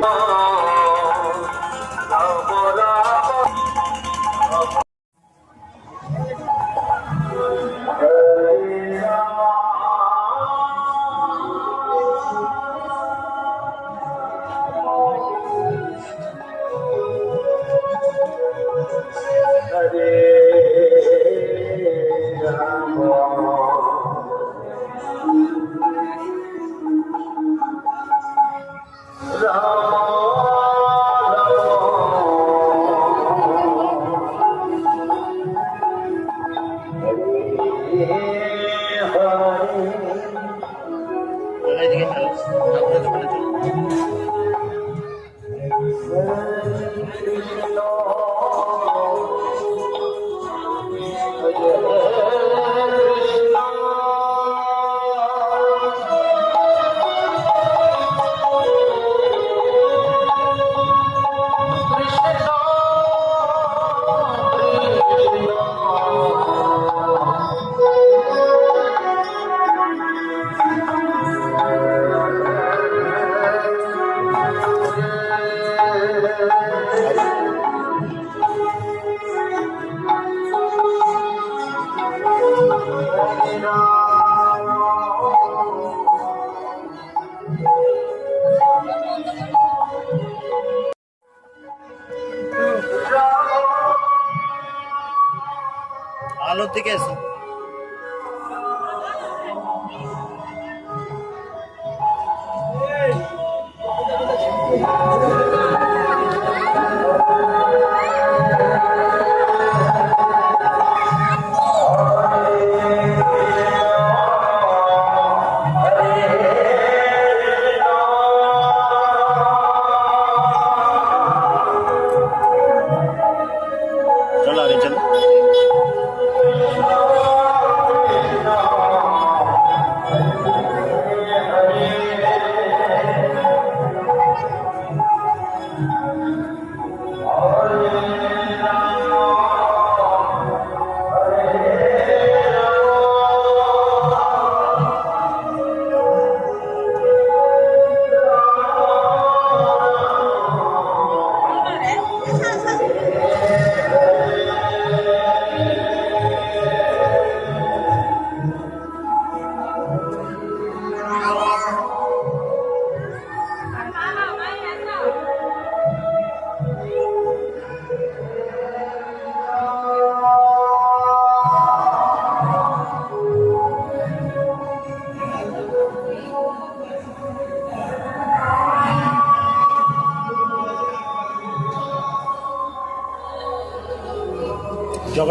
Oh. আলোর দিকে এসো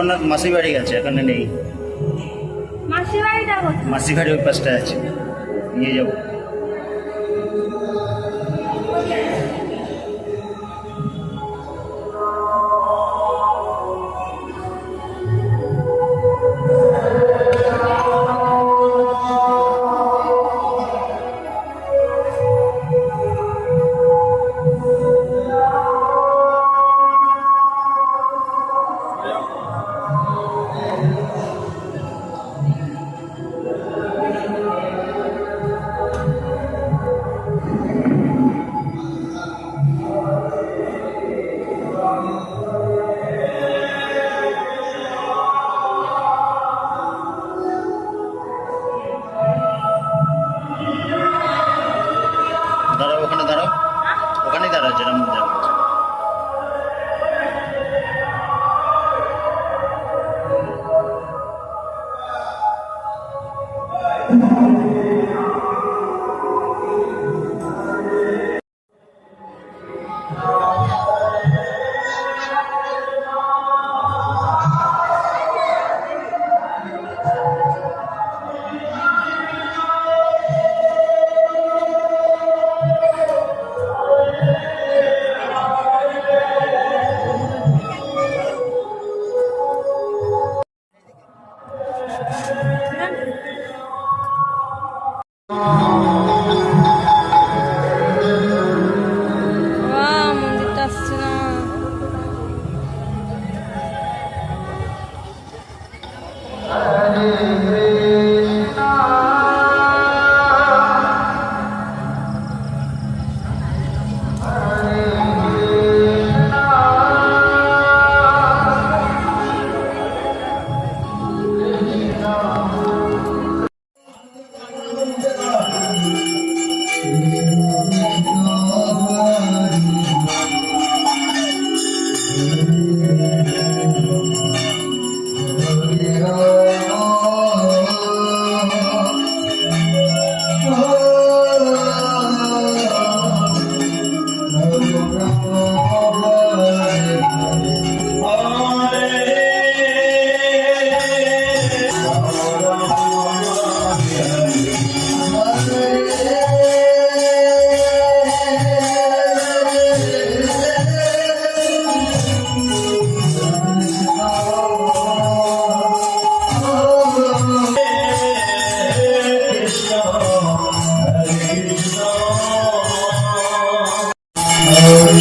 জগন্নাথ মাসি বাড়ি আছে এখানে নেই। মাসির বাড়িটা কোথায়? মাসি বাড়ি ওই পাশটায় আছে। নিয়ে যাব।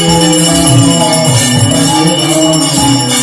Thank you.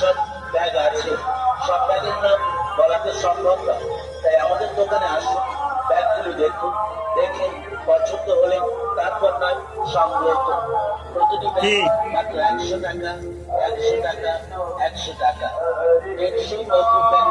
সব ব্যাগ আছে সব ব্যাগের নাম বলাতে সম্ভব না। তাই আমাদের দোকানে আসুন ব্যাগগুলি দেখুন দেখে পছন্দ হলে তারপর নয় সংগ্রহ করুন। প্রতিটি ব্যাগ মাত্র একশো টাকা একশো টাকা একশো টাকা। টেকসই মজবুত ব্যাগ